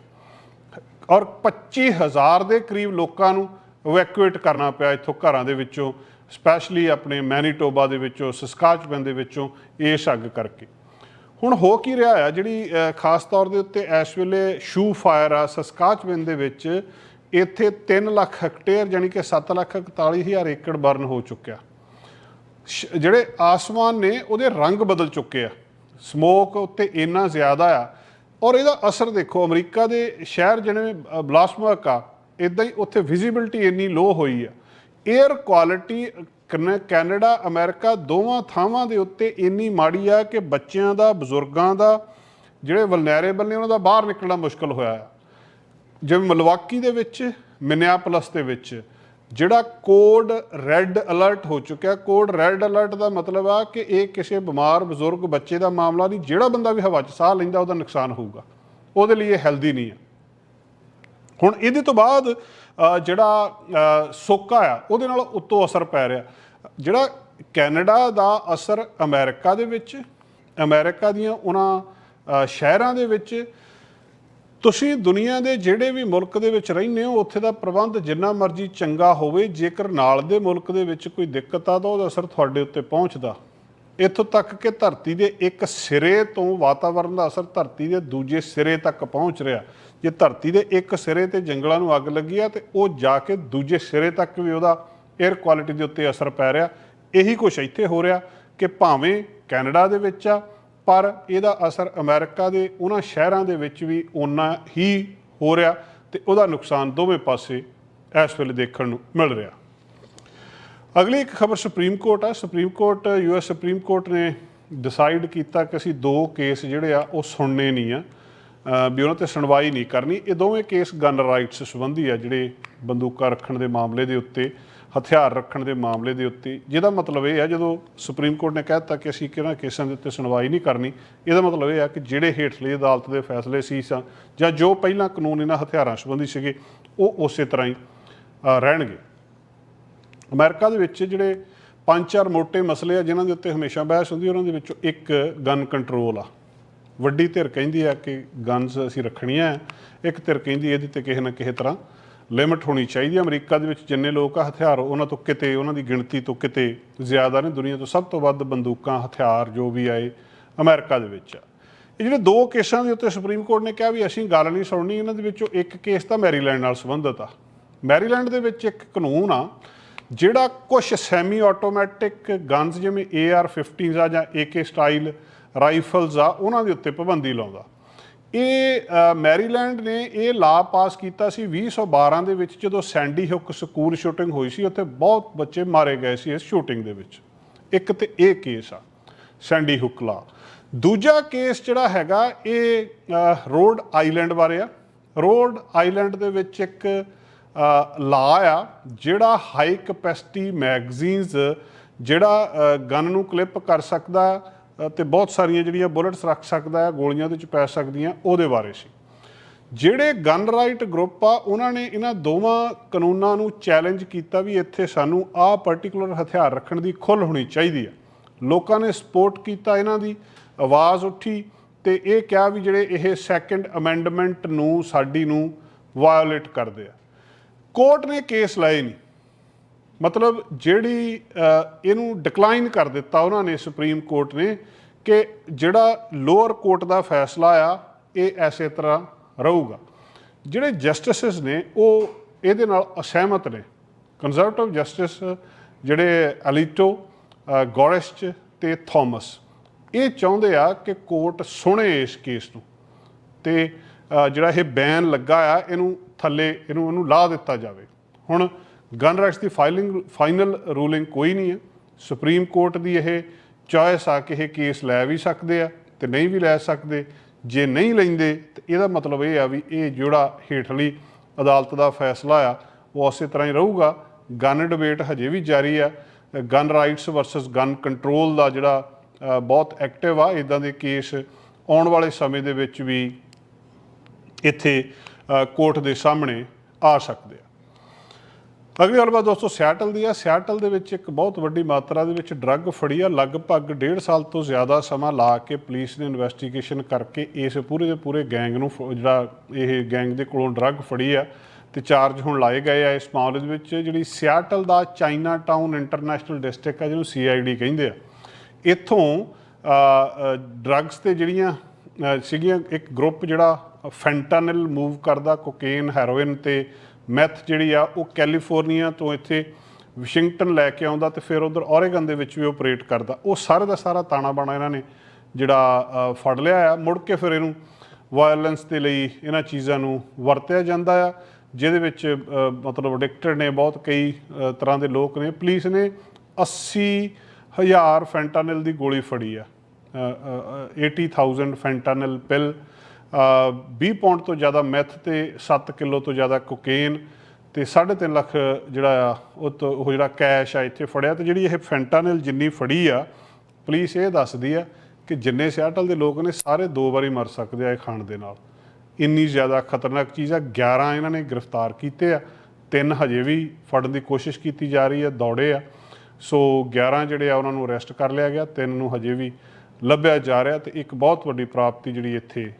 ਔਰ 25000 ਦੇ ਕਰੀਬ ਲੋਕਾਂ ਨੂੰ ਇਵੈਕੂਏਟ ਕਰਨਾ ਪਿਆ ਇੱਥੋਂ ਘਰਾਂ ਦੇ ਵਿੱਚੋਂ ਸਪੈਸ਼ਲੀ ਆਪਣੇ ਮੈਨੀਟੋਬਾ ਦੇ ਵਿੱਚੋਂ ਸਸਕਾਚਵਨ ਦੇ ਵਿੱਚੋਂ ਇਸ ਅੱਗ ਕਰਕੇ। ਹੁਣ ਹੋ ਕੀ ਰਿਹਾ ਆ? ਜਿਹੜੀ ਖਾਸ ਤੌਰ ਦੇ ਉੱਤੇ ਇਸ ਵੇਲੇ ਸ਼ੂ ਫਾਇਰ ਆ ਸਸਕਾਚਵਿਨ ਦੇ ਵਿੱਚ, ਇੱਥੇ 3 ਲੱਖ ਹੈਕਟੇਅਰ ਯਾਨੀ ਕਿ 7 ਲੱਖ 41 ਹਜ਼ਾਰ ਏਕੜ ਬਰਨ ਹੋ ਚੁੱਕਿਆ। ਸ਼- ਜਿਹੜੇ ਆਸਮਾਨ ਨੇ, ਉਹਦੇ ਰੰਗ ਬਦਲ ਚੁੱਕੇ ਆ। ਸਮੋਕ ਉੱਤੇ ਇੰਨਾ ਜ਼ਿਆਦਾ ਆ। ਔਰ ਇਹਦਾ ਅਸਰ ਦੇਖੋ, ਅਮਰੀਕਾ ਦੇ ਸ਼ਹਿਰ ਜਿਵੇਂ ਬਲਾਸਮਕ ਆ ਇਦਾਂ ਹੀ ਉੱਥੇ ਵਿਜ਼ਿਬਿਲਟੀ ਇੰਨੀ ਲੋ ਹੋਈ ਆ। 에ਅਰ ਕੁਆਲਿਟੀ ਕੈਨੇਡਾ, ਅਮਰੀਕਾ ਦੋਵਾਂ ਥਾਵਾਂ ਦੇ ਉੱਤੇ ਇੰਨੀ ਮਾੜੀ ਆ ਕਿ ਬੱਚਿਆਂ ਦਾ, ਬਜ਼ੁਰਗਾਂ ਦਾ, ਜਿਹੜੇ ਵਲਨੈਰੇਬਲ ਨੇ, ਉਹਨਾਂ ਦਾ ਬਾਹਰ ਨਿਕਲਣਾ ਮੁਸ਼ਕਲ ਹੋਇਆ ਆ। ਜਿਵੇਂ ਮਲਵਾਕੀ ਦੇ ਵਿੱਚ, ਮਿਨਿਆਪਲਸ ਦੇ ਵਿੱਚ, ਜਿਹੜਾ ਕੋਡ ਰੈੱਡ ਅਲਰਟ ਹੋ ਚੁੱਕਿਆ। ਕੋਡ ਰੈੱਡ ਅਲਰਟ ਦਾ ਮਤਲਬ ਆ ਕਿ ਇਹ ਕਿਸੇ ਬਿਮਾਰ ਬਜ਼ੁਰਗ ਬੱਚੇ ਦਾ ਮਾਮਲਾ ਨਹੀਂ, ਜਿਹੜਾ ਬੰਦਾ ਵੀ ਹਵਾ 'ਚ ਸਾਹ ਲੈਂਦਾ, ਉਹਦਾ ਨੁਕਸਾਨ ਹੋਊਗਾ। ਉਹਦੇ ਲਈ ਇਹ ਹੈਲਦੀ ਨਹੀਂ ਆ। ਹੁਣ ਇਹਦੇ ਤੋਂ ਬਾਅਦ ਜਿਹੜਾ ਸੋਕਾ ਆ, ਉਹਦੇ ਨਾਲ ਉੱਤੋਂ ਅਸਰ ਪੈ ਰਿਹਾ। ਜਿਹੜਾ ਕੈਨੇਡਾ ਦਾ ਅਸਰ ਅਮਰੀਕਾ ਦੇ ਵਿੱਚ, ਅਮਰੀਕਾ ਦੀਆਂ ਉਹਨਾਂ ਸ਼ਹਿਰਾਂ ਦੇ ਵਿੱਚ, ਤੁਸੀਂ ਦੁਨੀਆ ਦੇ ਜਿਹੜੇ ਵੀ ਮੁਲਕ ਦੇ ਵਿੱਚ ਰਹਿੰਦੇ ਹੋ, ਉੱਥੇ ਦਾ ਪ੍ਰਬੰਧ ਜਿੰਨਾ ਮਰਜ਼ੀ ਚੰਗਾ ਹੋਵੇ, ਜੇਕਰ ਨਾਲ ਦੇ ਮੁਲਕ ਦੇ ਵਿੱਚ ਕੋਈ ਦਿੱਕਤ ਆ, ਤਾਂ ਉਹਦਾ ਅਸਰ ਤੁਹਾਡੇ ਉੱਤੇ ਪਹੁੰਚਦਾ। ਇੱਥੋਂ ਤੱਕ ਕਿ ਧਰਤੀ ਦੇ ਇੱਕ ਸਿਰੇ ਤੋਂ ਵਾਤਾਵਰਣ ਦਾ ਅਸਰ ਧਰਤੀ ਦੇ ਦੂਜੇ ਸਿਰੇ ਤੱਕ ਪਹੁੰਚ ਰਿਹਾ। ਜੇ ਧਰਤੀ ਦੇ ਇੱਕ ਸਿਰੇ ਤੇ ਜੰਗਲਾਂ ਨੂੰ ਅੱਗ ਲੱਗੀ ਆ ਤੇ ਉਹ ਜਾ ਕੇ ਦੂਜੇ ਸਿਰੇ ਤੱਕ ਵੀ ਉਹਦਾ 에ਅਰ ਕੁਆਲਿਟੀ ਦੇ ਉੱਤੇ ਅਸਰ ਪੈ ਰਿਹਾ। ਇਹੀ ਕੁਛ ਇੱਥੇ ਹੋ ਰਿਹਾ ਕਿ ਭਾਵੇਂ ਕੈਨੇਡਾ ਦੇ ਵਿੱਚ ਆ, ਪਰ ਇਹਦਾ ਅਸਰ ਅਮਰੀਕਾ ਦੇ ਉਹਨਾਂ ਸ਼ਹਿਰਾਂ ਦੇ ਵਿੱਚ ਵੀ ਓਨਾ ਹੀ ਹੋ ਰਿਹਾ ਤੇ ਉਹਦਾ ਨੁਕਸਾਨ ਦੋਵੇਂ ਪਾਸੇ ਇਸ ਵੇਲੇ ਦੇਖਣ ਨੂੰ ਮਿਲ ਰਿਹਾ। ਅਗਲੀ ਇੱਕ ਖਬਰ ਸੁਪਰੀਮ ਕੋਰਟ ਆ। Supreme court US supreme court ਨੇ ਡਿਸਾਈਡ ਕੀਤਾ ਕਿ ਅਸੀਂ ਦੋ ਕੇਸ ਜਿਹੜੇ ਆ, ਉਹ ਸੁਣਨੇ ਨਹੀਂ ਆ। ਵੀ ਉਹਨਾਂ ਤੇ ਸੁਣਵਾਈ ਨਹੀਂ ਕਰਨੀ। ਇਹ ਦੋਵੇਂ ਕੇਸ ਗਨ ਰਾਈਟਸ ਸੰਬੰਧੀ ਆ ਜਿਹੜੇ ਬੰਦੂਕਾਂ ਰੱਖਣ ਦੇ ਮਾਮਲੇ ਦੇ ਉੱਤੇ, ਹਥਿਆਰ ਰੱਖਣ ਦੇ ਮਾਮਲੇ ਦੇ ਉੱਤੇ। ਜਿਹਦਾ ਮਤਲਬ ਇਹ ਆ, ਜਦੋਂ ਸੁਪਰੀਮ ਕੋਰਟ ਨੇ ਕਹਿ ਦਿੱਤਾ ਕਿ ਅਸੀਂ ਕਿਹਨਾਂ ਕੇਸਾਂ ਦੇ ਉੱਤੇ ਸੁਣਵਾਈ ਨਹੀਂ ਕਰਨੀ, ਇਹਦਾ ਮਤਲਬ ਇਹ ਆ ਕਿ ਜਿਹੜੇ ਹੇਠਲੀ ਅਦਾਲਤ ਦੇ ਫੈਸਲੇ ਸੀ ਸਾ ਜਾਂ ਜੋ ਪਹਿਲਾਂ ਕਾਨੂੰਨ ਇਹਨਾਂ ਹਥਿਆਰਾਂ ਸੰਬੰਧੀ ਸੀਗੇ, ਉਹ ਉਸੇ ਤਰ੍ਹਾਂ ਹੀ ਰਹਿਣਗੇ। ਅਮਰੀਕਾ ਦੇ ਵਿੱਚ ਜਿਹੜੇ ਪੰਜ ਚਾਰ ਮੋٹے ਮਸਲੇ ਆ, ਜਿਨ੍ਹਾਂ ਦੇ ਉੱਤੇ ਹਮੇਸ਼ਾ ਬਹਿਸ ਹੁੰਦੀ ਉਹਨਾਂ ਦੇ ਵਿੱਚੋਂ ਇੱਕ ਗਨ ਕੰਟਰੋਲ ਆ। ਵੱਡੀ ਧਿਰ ਕਹਿੰਦੀ ਆ ਕਿ ਗਨਸ ਅਸੀਂ ਰੱਖਣੀਆਂ ਆ ਇੱਕ ਧਿਰ ਕਹਿੰਦੀ ਇਹਦੇ ਤੇ ਕਿਸੇ ਨਾ ਕਿਸੇ ਤਰ੍ਹਾਂ ਲਿਮਟ ਹੋਣੀ ਚਾਹੀਦੀ ਹੈ ਅਮਰੀਕਾ ਦੇ ਵਿੱਚ ਜਿੰਨੇ ਲੋਕ ਆ ਹਥਿਆਰ, ਉਹਨਾਂ ਤੋਂ ਕਿਤੇ, ਉਹਨਾਂ ਦੀ ਗਿਣਤੀ ਤੋਂ ਕਿਤੇ ਜ਼ਿਆਦਾ ਨੇ। ਦੁਨੀਆ ਤੋਂ ਸਭ ਤੋਂ ਵੱਧ ਬੰਦੂਕਾਂ, ਹਥਿਆਰ ਜੋ ਵੀ ਆਏ ਅਮਰੀਕਾ ਦੇ ਵਿੱਚ ਆ। ਇਹ ਜਿਹੜੇ ਦੋ ਕੇਸਾਂ ਦੇ ਉੱਤੇ ਸੁਪਰੀਮ ਕੋਰਟ ਨੇ ਕਿਹਾ ਵੀ ਅਸੀਂ ਗੱਲ ਨਹੀਂ ਸੁਣਨੀ, ਇਹਨਾਂ ਦੇ ਵਿੱਚੋਂ ਇੱਕ ਕੇਸ ਤਾਂ ਮੈਰੀਲੈਂਡ ਨਾਲ ਸੰਬੰਧਿਤ ਆ। ਮੈਰੀਲੈਂਡ ਦੇ ਵਿੱਚ ਇੱਕ ਕਾਨੂੰਨ ਆ, ਜਿਹੜਾ ਕੁਝ ਸੈਮੀ ਆਟੋਮੈਟਿਕ ਗਨਸ ਜਿਵੇਂ AR-15s ਆ ਜਾਂ AK ਸਟਾਈਲ ਰਾਈਫਲਸ ਆ, ਉਹਨਾਂ ਦੇ ਉੱਤੇ ਪਾਬੰਦੀ ਲਾਉਂਦਾ। ਇਹ ਮੈਰੀਲੈਂਡ ਨੇ ਇਹ ਲਾ ਪਾਸ ਕੀਤਾ ਸੀ 2012 ਦੇ ਵਿੱਚ, ਜਦੋਂ ਸੈਂਡੀ ਹੁੱਕ ਸਕੂਲ ਸ਼ੂਟਿੰਗ ਹੋਈ ਸੀ, ਉੱਥੇ ਬਹੁਤ ਬੱਚੇ ਮਾਰੇ ਗਏ ਸੀ ਇਸ ਸ਼ੂਟਿੰਗ ਦੇ ਵਿੱਚ। ਇੱਕ ਤੇ ਇਹ ਕੇਸ ਆ, ਸੈਂਡੀ ਹੁੱਕ ਲਾ। ਦੂਜਾ ਕੇਸ ਜਿਹੜਾ ਹੈਗਾ, ਇਹ ਰੋਡ ਆਈਲੈਂਡ ਬਾਰੇ ਆ। ਰੋਡ ਆਈਲੈਂਡ ਦੇ ਵਿੱਚ ਇੱਕ ਲਾ ਆ, ਜਿਹੜਾ ਹਾਈ ਕਪੈਸਿਟੀ ਮੈਗਜ਼ੀਨਸ, ਜਿਹੜਾ ਗਨ ਨੂੰ ਕਲਿੱਪ ਕਰ ਸਕਦਾ ਤੇ ਬਹੁਤ ਸਾਰੀਆਂ ਜਿਹੜੀਆਂ ਬੁਲੇਟਸ ਰੱਖ ਸਕਦਾ ਹੈ, ਗੋਲੀਆਂ ਦੇ ਵਿੱਚ ਪੈ ਸਕਦੀਆਂ, ਉਹਦੇ ਬਾਰੇ ਸੀ। ਜਿਹੜੇ ਗਨ ਰਾਈਟ ਗਰੁੱਪ ਆ, ਉਹਨਾਂ ਨੇ ਇਹਨਾਂ ਦੋਵਾਂ ਕਾਨੂੰਨਾਂ ਨੂੰ ਚੈਲੰਜ ਕੀਤਾ ਵੀ ਇੱਥੇ ਸਾਨੂੰ ਆਹ ਪਾਰਟਿਕੂਲਰ ਹਥਿਆਰ ਰੱਖਣ ਦੀ ਖੁੱਲ੍ਹ ਹੋਣੀ ਚਾਹੀਦੀ ਆ। ਲੋਕਾਂ ਨੇ ਸਪੋਰਟ ਕੀਤਾ ਇਹਨਾਂ ਦੀ, ਆਵਾਜ਼ ਉੱਠੀ ਤੇ ਇਹ ਕਿਹਾ ਵੀ ਜਿਹੜੇ ਇਹ ਸੈਕੰਡ ਅਮੈਂਡਮੈਂਟ ਨੂੰ, ਸਾਡੀ ਨੂੰ ਵਾਇਓਲੇਟ ਕਰਦੇ ਆ। ਕੋਰਟ ਨੇ ਕੇਸ ਲਾਏ ਨਹੀਂ ਮਤਲਬ ਜਿਹੜੀ ਇਹਨੂੰ ਡਿਕਲਾਈਨ ਕਰ ਦਿੱਤਾ ਉਹਨਾਂ ਨੇ ਸੁਪਰੀਮ ਕੋਰਟ ਨੇ ਕਿ ਜਿਹੜਾ ਲੋਅਰ ਕੋਰਟ ਦਾ ਫੈਸਲਾ ਆ ਇਹ ਐਸੇ ਤਰ੍ਹਾਂ ਰਹੂਗਾ। ਜਿਹੜੇ ਜਸਟਿਸਸ ਨੇ ਉਹ ਇਹਦੇ ਨਾਲ ਅਸਹਿਮਤ ਨੇ। ਕੰਜ਼ਰਵੇਟਿਵ ਜਸਟਿਸ ਜਿਹੜੇ ਅਲੀਟੋ ਅ, ਗੋਰੈਸਚ ਤੇ ਥਾਮਸ ਇਹ ਚਾਹੁੰਦੇ ਆ ਕਿ ਕੋਰਟ ਸੁਣੇ ਇਸ ਕੇਸ ਨੂੰ। ਤੇ ਜਿਹੜਾ ਇਹ ਬੈਨ ਲੱਗਾ ਆ ਇਹਨੂੰ ਥੱਲੇ ਇਹਨੂੰ ਇਹਨੂੰ ਲਾ ਦਿੱਤਾ ਜਾਵੇ। ਹੁਣ ਗਨ ਰਾਈਟਸ ਦੀ ਫਾਈਲਿੰਗ ਫਾਈਨਲ ਰੂਲਿੰਗ ਕੋਈ ਨਹੀਂ ਹੈ। ਸੁਪਰੀਮ ਕੋਰਟ ਦੀ ਇਹ ਚੋਇਸ ਆ ਕਿ ਇਹ ਕੇਸ ਲੈ ਵੀ ਸਕਦੇ ਆ ਤੇ ਨਹੀਂ ਵੀ ਲੈ ਸਕਦੇ। ਜੇ ਨਹੀਂ ਲੈਂਦੇ, ਤੇ ਇਹਦਾ ਮਤਲਬ ਇਹ ਆ ਵੀ ਇਹ ਜਿਹੜਾ ਹੇਠਲੀ ਅਦਾਲਤ ਦਾ ਫੈਸਲਾ ਆ, ਉਹ ਉਸੇ ਤਰ੍ਹਾਂ ਹੀ ਰਹੂਗਾ। ਗਨ ਡਿਬੇਟ ਹਜੇ ਵੀ ਜਾਰੀ ਆ। Gun rights versus gun control ਦਾ ਜਿਹੜਾ ਬਹੁਤ ਐਕਟਿਵ ਆ। ਇਦਾਂ ਦੇ ਕੇਸ ਆਉਣ ਵਾਲੇ ਸਮੇਂ ਦੇ ਵਿੱਚ ਵੀ ਇੱਥੇ ਕੋਰਟ ਦੇ ਸਾਹਮਣੇ ਆ ਸਕਦੇ ਆ। ਅਗਲੀ ਗੱਲਬਾਤ ਦੋਸਤੋ ਸਿਆਟਲ ਦੀ ਆ। ਸਿਆਟਲ ਦੇ ਵਿੱਚ ਇੱਕ ਬਹੁਤ ਵੱਡੀ ਮਾਤਰਾ ਦੇ ਵਿੱਚ ਡਰੱਗ ਫੜੀ ਆ। ਲਗਭਗ 1.5 ਸਾਲ ਤੋਂ ਜ਼ਿਆਦਾ ਸਮਾਂ ਲਾ ਕੇ ਪੁਲਿਸ ਨੇ ਇਨਵੈਸਟੀਗੇਸ਼ਨ ਕਰਕੇ ਇਸ ਪੂਰੇ ਦੇ ਪੂਰੇ ਗੈਂਗ ਨੂੰ ਫ- ਜਿਹੜਾ ਇਹ ਗੈਂਗ ਦੇ ਕੋਲੋਂ ਡਰੱਗ ਫੜੀ ਆ ਤੇ ਚਾਰਜ ਹੁਣ ਲਾਏ ਗਏ ਆ। ਇਸ ਮਾਮਲੇ ਦੇ ਵਿੱਚ ਜਿਹੜੀ ਸਿਆਟਲ ਦਾ ਚਾਈਨਾ ਟਾਊਨ ਇੰਟਰਨੈਸ਼ਨਲ ਡਿਸਟ੍ਰਿਕਟ ਆ, ਜਿਹਨੂੰ ਸੀਆਈਡੀ ਕਹਿੰਦੇ ਆ। ਇੱਥੋਂ ਡਰੱਗਸ ਤੇ ਜਿਹੜੀਆਂ ਸੀਗੀਆਂ ਇੱਕ ਗਰੁੱਪ ਜਿਹੜਾ ਫੈਂਟਾਨਿਲ ਮੂਵ ਕਰਦਾ ਕੋਕੇਨ ਹੈਰੋਇਨ ਤੇ ਮੈਥ ਜਿਹੜੀ ਆ ਉਹ ਕੈਲੀਫੋਰਨੀਆ ਤੋਂ ਇੱਥੇ ਵਾਸ਼ਿੰਗਟਨ ਲੈ ਕੇ ਆਉਂਦਾ ਤੇ ਫਿਰ ਉਧਰ ਔਰੇਗਨ ਦੇ ਵਿੱਚ ਵੀ ਆਪਰੇਟ ਕਰਦਾ। ਉਹ ਸਾਰੇ ਦਾ ਸਾਰਾ ਤਾਣਾ ਬਾਣਾ ਇਹਨਾਂ ਨੇ ਜਿਹੜਾ ਫੜ ਲਿਆ ਆ। ਮੁੜ ਕੇ ਫਿਰ ਇਹਨੂੰ ਵਾਇਲੈਂਸ ਦੇ ਲਈ ਇਹਨਾਂ ਚੀਜ਼ਾਂ ਨੂੰ ਵਰਤਿਆ ਜਾਂਦਾ ਆ ਜਿਹਦੇ ਵਿੱਚ ਮਤਲਬ ਐਡਿਕਟਡ ਨੇ ਬਹੁਤ ਕਈ ਤਰ੍ਹਾਂ ਦੇ ਲੋਕ ਨੇ। ਪੁਲਿਸ ਨੇ 80 ਹਜ਼ਾਰ ਫੈਂਟਾਨਿਲ ਦੀ ਗੋਲੀ ਫੜੀ ਆ। ਅ, ਅ, 80000 ਫੈਂਟਾਨਲ ਪਿਲ 20 ਪਾਉਂਡ ਤੋਂ ਜ਼ਿਆਦਾ ਮੈਥ ਤੇ 7 ਕਿਲੋ ਤੋਂ ਜ਼ਿਆਦਾ ਕੋਕੇਨ ਤੇ 3.5 ਲੱਖ ਜਿਹੜਾ ਆ, ਉਹ ਤੋਂ ਉਹ ਜਿਹੜਾ ਕੈਸ਼ ਆ ਇੱਥੇ ਫੜਿਆ ਤੇ ਜਿਹੜੀ ਇਹ ਫੈਂਟਾਨਿਲ ਜਿੰਨੀ ਫੜੀ ਆ, ਪੁਲਿਸ ਇਹ ਦੱਸਦੀ ਆ ਕਿ ਜਿੰਨੇ ਸਿਆਟਲ ਦੇ ਲੋਕ ਨੇ ਸਾਰੇ ਦੋ ਵਾਰੀ ਮਰ ਸਕਦੇ ਆ ਇਹ ਖਾਣ ਦੇ ਨਾਲ। ਇੰਨੀ ਜ਼ਿਆਦਾ ਖਤਰਨਾਕ ਚੀਜ਼ ਆ 11 ਇਹਨਾਂ ਨੇ ਗ੍ਰਿਫਤਾਰ ਕੀਤੇ ਆ, ਤਿੰਨ ਹਜੇ ਵੀ ਫੜਨ ਦੀ ਕੋਸ਼ਿਸ਼ ਕੀਤੀ ਜਾ ਰਹੀ ਹੈ ਦੌੜੇ ਆ। ਸੋ 11 ਜਿਹੜੇ ਆ ਉਹਨਾਂ ਨੂੰ ਅਰੈਸਟ ਕਰ ਲਿਆ ਗਿਆ, ਤਿੰਨ ਨੂੰ ਹਜੇ ਵੀ ਲੱਭਿਆ ਜਾ ਰਿਹਾ ਤੇ ਇੱਕ ਬਹੁਤ ਵੱਡੀ ਪ੍ਰਾਪਤੀ ਜਿਹੜੀ ਇੱਥੇ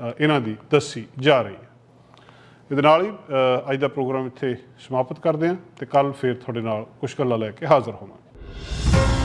ਇਹਨਾਂ ਦੀ ਦੱਸੀ ਜਾ ਰਹੀ ਹੈ। ਇਹਦੇ ਨਾਲ ਹੀ ਅੱਜ ਦਾ ਪ੍ਰੋਗਰਾਮ ਇੱਥੇ ਸਮਾਪਤ ਕਰਦੇ ਹਾਂ ਤੇ ਕੱਲ ਫੇਰ ਤੁਹਾਡੇ ਨਾਲ ਕੁਝ ਗੱਲਾਂ ਲੈ ਕੇ ਹਾਜ਼ਰ ਹੋਵਾਂਗੇ।